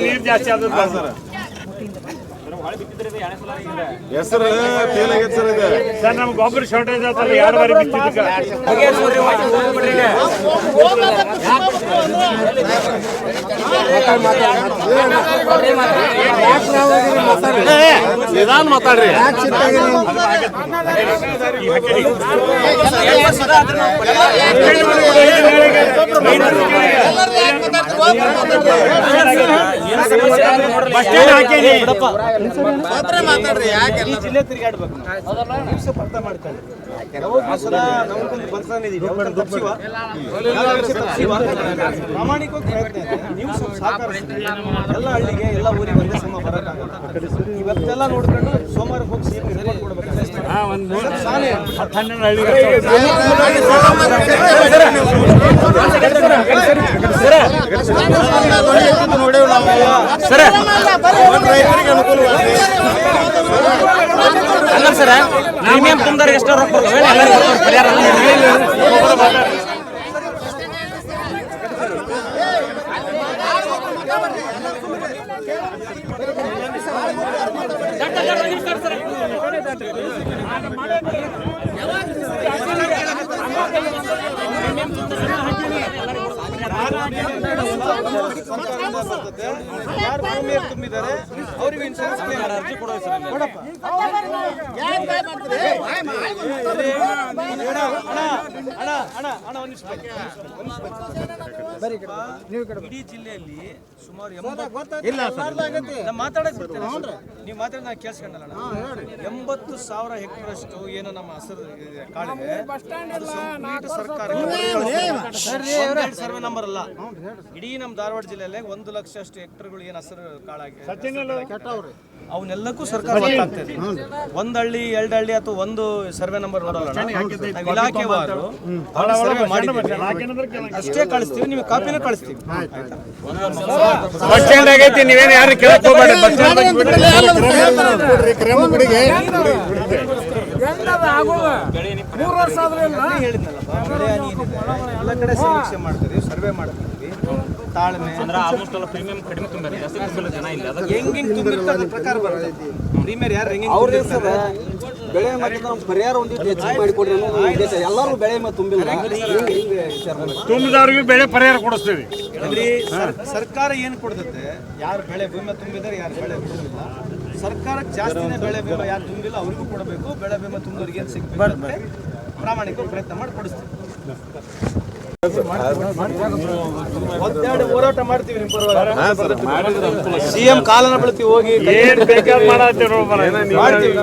ನೀರು ಜಾಸ್ತಿ ಆದ್ರೆ ಸರ್ ಹೆಸರು ಫೇಲ್ ಆಗೈತೆ ಸರ್ ಇದು? ಸರ್ ನಮ್ಗೆ ಗೊಬ್ಬರ ಶಾರ್ಟೇಜ್ ಆತಲ್ಲ ಎರಡು ಬಾರಿ ಬಿತ್ತಿದ್ದಕ್ಕೆ. ನಿಧಾನ ಮಾತಾಡ್ರಿ ಹಾಕೀನಿ ಈ ಜಿಲ್ಲೆ ತಿರುಗಾಡ್ಬೇಕು ಅರ್ಥ ಮಾಡ್ಕೊಳ್ಳಿ? ಪ್ರಾಮಾಣಿಕವಾಗಿ ಪ್ರಯತ್ನ. ನೀವು. ಎಲ್ಲ ಹಳ್ಳಿಗೆ ಎಲ್ಲ ಊರಿಗೆ ಒಂದೇ ಸಮ ಬರೋಕ್ಕಾಗಲ್ಲ ಇವತ್ತೆಲ್ಲ ನೋಡ್ಕೊಂಡು ಸೋಮವಾರ ಹೋಗಿ ಸಿಎಂ ರಿಪೋರ್ಟ್ ಕೊಡ್ಬೇಕು ಸರ್ ಪ್ರೀಮಿಯಂ ತುಂಬಿದ್ರೆ ಎಷ್ಟು ರೊಕ್ಕ? ಸರ್ಕಾರದಿಂದ ಬರ್ತದೆ ಯಾರು ಪ್ರೀಮಿಯರ್ ತುಂಬಿದ್ದಾರೆ ಅವ್ರಿಗೆ ಇನ್ಶೂರೆನ್ಸ್ ಕ್ಲೇಮ್ ಅರ್ಜಿ ಕೊಡೋ ಸರ್ ಕೊಡಪ್ಪ ಅಣ್ಣ ಅಣ್ಣ ಅಣ್ಣ ಅಣ್ಣ ಒಂದು ನಿಮಿಷ. ಬನ್ನಿ. ಇಡೀ ಜಿಲ್ಲೆಯಲ್ಲಿ ಸುಮಾರು ಮಾತಾಡಕ್ ನೀವು ಮಾತಾಡಿ ನಾನು ಕೇಳಿಸ್ಕೊಂಡಲ್ಲ. ಎಂಬತ್ತು ಸಾವಿರ ಹೆಕ್ಟರ್ ಅಷ್ಟು ಏನು ನಮ್ಮ ಹಸಿರು ಕಾಡಿದೆ ಸರ್ಕಾರ ಸರ್ವೆ ನಂಬರ್ ಅಲ್ಲ. ಇಡೀ ನಮ್ಮ ಧಾರವಾಡ ಜಿಲ್ಲೆಯಲ್ಲಿ ಒಂದು ಲಕ್ಷ ಅಷ್ಟು ಹೆಕ್ಟರ್ಗಳು ಏನು ಹಸಿರು ಕಾಳಾಗಿದೆ ಅವನ್ನೆಲ್ಲಕ್ಕೂ ಸರ್ಕಾರ ಒಂದ್ ಹಳ್ಳಿ ಎರಡು ಹಳ್ಳಿ ಅಥವಾ ಒಂದು ಸರ್ವೆ ನಂಬರ್ ನೋಡಲ್ಲ ಇಲಾಖೆ ಇಲಾಖೆವಾರು. ಅಷ್ಟೇ ಕಳಿಸ್ತೀವಿ ನಿಮಗೆ ಕಾಪಿನ ಕಳಿಸ್ತೀವಿ. ಬಸ್ ಸ್ಟ್ಯಾಂಡ್ ಆಗೈತಿ ನೀವೇನು ಯಾರು ಕೇಳಕ್ ಹೋಗ್ಬೇಡಿ ಬಸ್ ಹಾನಿ ಏನಿದೆ? ಎಲ್ಲ ಕಡೆ ಸಮೀಕ್ಷೆ ಮಾಡ್ತೀವಿ ಸರ್ವೆ ಮಾಡ್ತೀವಿ ತಾಳ್ಮೆ. ಅಂದ್ರೆ ಆಲ್ಮೋಸ್ಟ್ ಎಲ್ಲ ಪ್ರೀಮಿಯಂ ಕಡಿಮೆ ಜಾಸ್ತಿ ಜನ ಇಲ್ಲ ಅದಕ್ಕೆ ಹೆಂಗ್ ಹೆಂಗ್ ತುಂಬಿರ್ತಾರೆ ಪ್ರಕಾರ ಬರ್ತೈತಿ ಪ್ರೀಮಿಯರ್ ಯಾರು ಹೆಂಗ್ ತುಂಬಿರ್ತಾರೆ? ಬೆಳೆ ಮತ್ತು ನಮ್ಮ ಪರಿಹಾರ ಒಂದಿಟ್ಟು ಹೆಚ್ಚಿಗೆ ಮಾಡಿಕೊಡ್ರಿ ಉದ್ದೇಶ. ಎಲ್ಲರೂ ಬೆಳೆ ಮತ್ತು ತುಂಬಿಲ್ಲ. ತುಂಬಿದವ್ರಿಗೆ ಬೆಳೆ ಪರಿಹಾರ ಕೊಡಿಸ್ತೀವಿ. ಅಲ್ಲಿ ಸರ್- ಸರ್ಕಾರ ಏನು ಕೊಡ್ತೈತೆ? ಯಾರು ಬೆಳೆ ಭೂಮಿ ತುಂಬಿದ್ರೆ ಯಾರು ಬೆಳೆ ತುಂಬಿಲ್ಲ. ಸರ್ಕಾರ ಜಾಸ್ತಿನೇ ಬೆಳೆ ವಿಮೆ ಯಾರು ತುಂಬಿಲ್ಲ ಅವ್ರಿಗೂ ಕೊಡಬೇಕು. ಬೆಳೆ ವಿಮೆ ತುಂಬೋರಿಗೆ ಏನು ಸಿಗ್ಬೇಕು ಪ್ರಾಮಾಣಿಕ ಪ್ರಯತ್ನ ಮಾಡಿ ಕೊಡಿಸ್ತೀವಿ. ಹೋರಾಟ ಮಾಡ್ತೀವಿ ಪರವಾಗಿ. ಸಿಎಂ ಕಾಲನ ಬೆಳಿತೀವಿ ಹೋಗಿ ಏನ್ ಬೇಕಾದ್ ಮಾಡತ್ತೀವಿ ನೋಡ್ಬಾರ ಮಾಡ್ತೀವಿ.